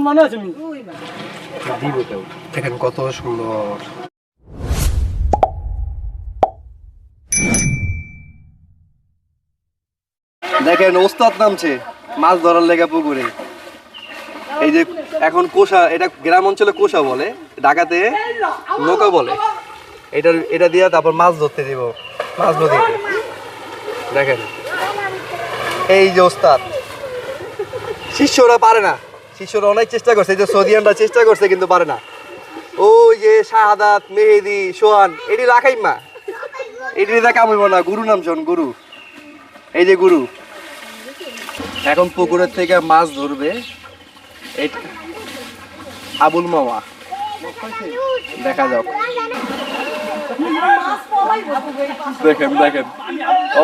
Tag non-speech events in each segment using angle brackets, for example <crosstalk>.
আমার মনে আছে দিব কেউ দেখেন কত সুন্দর। দেখেন ওস্তাদ নামছে মাছ ধরার লেগে পুকুরে। এই যে এখন কোষা এটা গ্রাম অঞ্চলে কোষা বলে ঢাকাতে নৌকা বলে। এটা এটা দিয়ে তারপর মাছ ধরতে দিব মাছ নদীতে দেখেন। এই যে ওস্তাদ শিষ্যরা পারে না। শিষ্যরা অনেক চেষ্টা করছে, এই যে সৌদিয়ানরা চেষ্টা করছে কিন্তু পারে না। ওই যে শাহাদাত, মেহেদি, সোহান, এটি রাখাই মা। এটি দিয়ে কামড়ব না, গুরু নাম গুরু। এই যে গুরু। এখন পুকুরের থেকে মাছ ধরবে আবুল মামা। দেখা যাক। দেখেন দেখেন।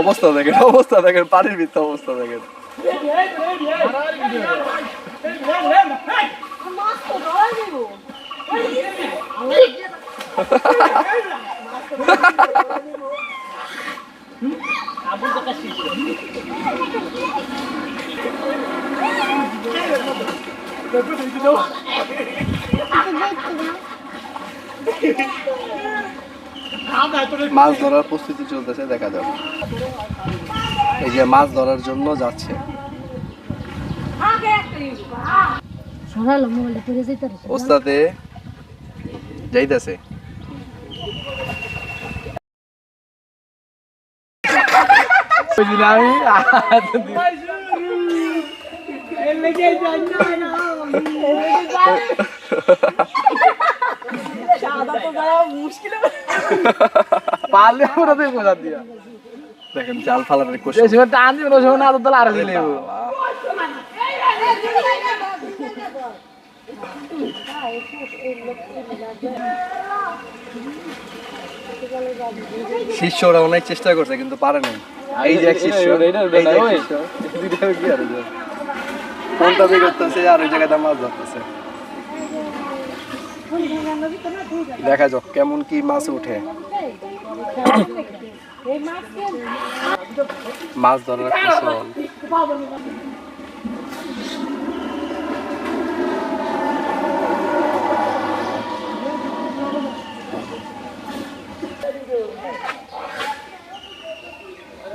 অবস্থা দেখেন অবস্থা দেখেন, পানির ভিতরে অবস্থা দেখেন। মাছ ধরার প্রস্তুতি চলতেছে দেখা যাক। এই যে মাছ ধরার জন্য যাচ্ছে। সরালো মোবাইলটা পড়ে যেতে ওস্তাদে যাইতেছে। পারলে ওরা দিয়ে দিয়া। দেখেন জাল ফালানোর কোশ টান দিবে ওই সময় না তো আর দিলে। শিষ্যরা অনেক চেষ্টা করছে কিন্তু পারে নাই। এই যে এক শিষ্য এই যে এক শিষ্য। কোনটা দিয়ে করতেছে আর ওই জায়গাটা মাছ ধরতেছে। দেখা যাক কেমন কি মাছ উঠে। <coughs> মাছ ধরার কৌশল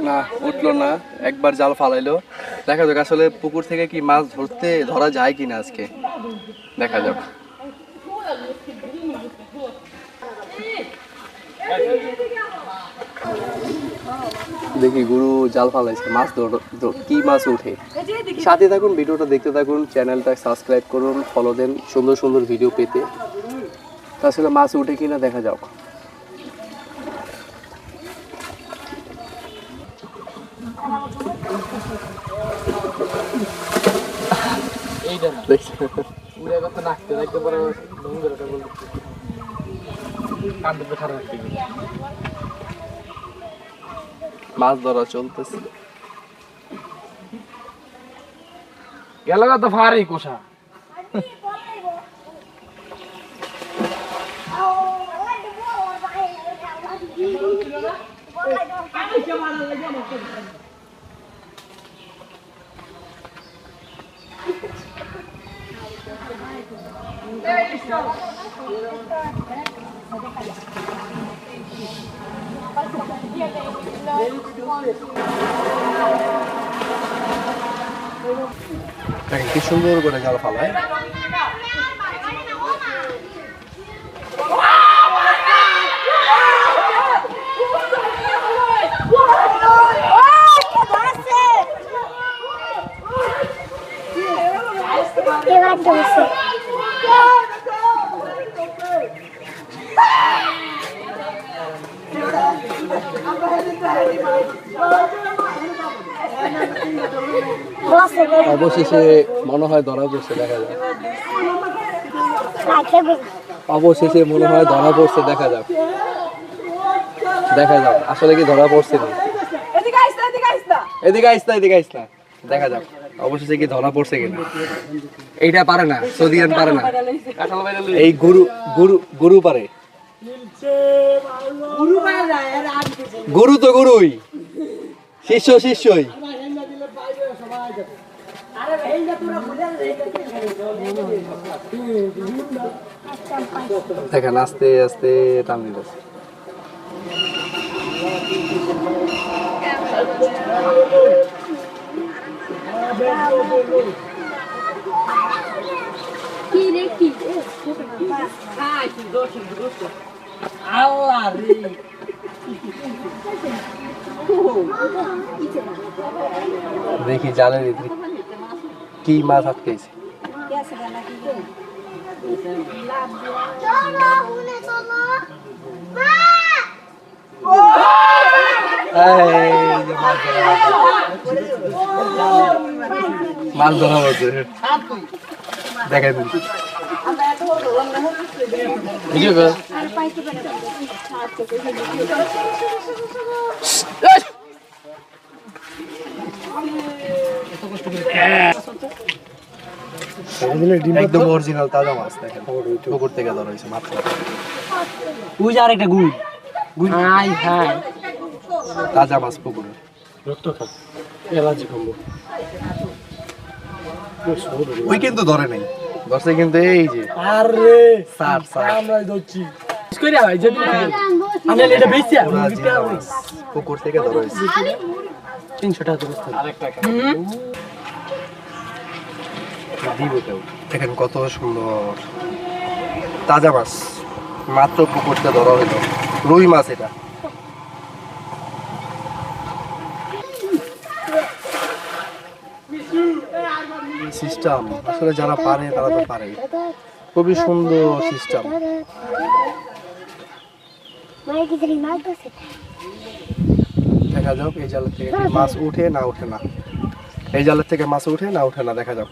না উঠল না, একবার জাল ফালাইলো। দেখা যাক আসলে পুকুর থেকে কি মাছ ধরতে, ধরা যায় কিনা আজকে। দেখা যাক। দেখি গুরু জাল ফালাইছে, মাছ কি মাছ উঠে সাথে থাকুন, ভিডিওটা দেখতে থাকুন, চ্যানেলটা সাবস্ক্রাইব করুন, ফলো দেন সুন্দর সুন্দর ভিডিও পেতে। তা আসলে মাছ উঠে কিনা দেখা যাক। দেখছি উড়ে কত নাকতে দেখতে পরে নোংরাটা বলতে কান্দে তো খারাপ লাগতে মাছ ধরা চলতেছে। গেল কত ফারি কোষা। <laughs> কি সুন্দর করে জাল ফালায়। অবশেষে মনে হয় ধরা পড়ছে, দেখা রাখে অবশেষে মনে হয় ধরা পড়ছে, দেখা যাক। দেখা যাক, আসলে কি ধরা পড়ছে না? এদিকে আইস না, এদিকে আইস না, দেখা যাক, অবশেষে কি ধরা পড়ছে কিনা। এইটা পারে না, সৌদিয়ান পারে না। এই গুরু গুরু গুরু পারে। গুরু তো গুরুই, শিষ্য শিষ্যই। দেখেন আস্তে আস্তে টান দিতেছে কি রে। দেখি জালের ভিতরে কি মাছ আটকেছে। মাছ ধরা হয়েছে। দেখাই দিন। ভিডিও কর একদম অরিজিনাল তাজা মাছ দেখেন। পুকুর থেকে। ধরা হয়েছে মাত্র ওই যে আরেকটা গুড়। হাই হাই। তাজা মাছ পুকুরে। রক্ত খা এলাচি খাব ওই কিন্তু ধরে নাই। ধরছে কিন্তু এই যে। আরে আমরা ধরছি। কইরা ভাই যদি আমরা এটা বেশি পুরা জিয়া মাছ। পুকুর থেকে ধরা হয়েছে। তিনশো টাকা আরেকটা দিব দেখেন কত সুন্দর। তাজা মাছ। মাত্র পুকুরতে ধরা হইল রুই মাছ এটা। সিস্টেম আসলে যারা পারে, তারা তো পারে। খুবই সুন্দর সিস্টেম দেখা যাক, এই জালের থেকে মাছ উঠে না উঠে না। এই জালের থেকে মাছ উঠে না উঠে না, দেখা যাক।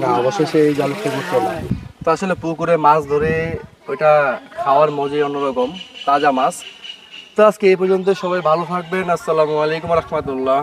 না, অবশেষে এই জাল পুকুর উঠল তো আসলে পুকুরে মাছ ধরে ওইটা খাওয়ার মজাই অন্যরকম, তাজা মাছ। তো আজকে এই পর্যন্ত সবাই ভালো থাকবেন, আসসালামু আলাইকুম রহমতুল্লাহ।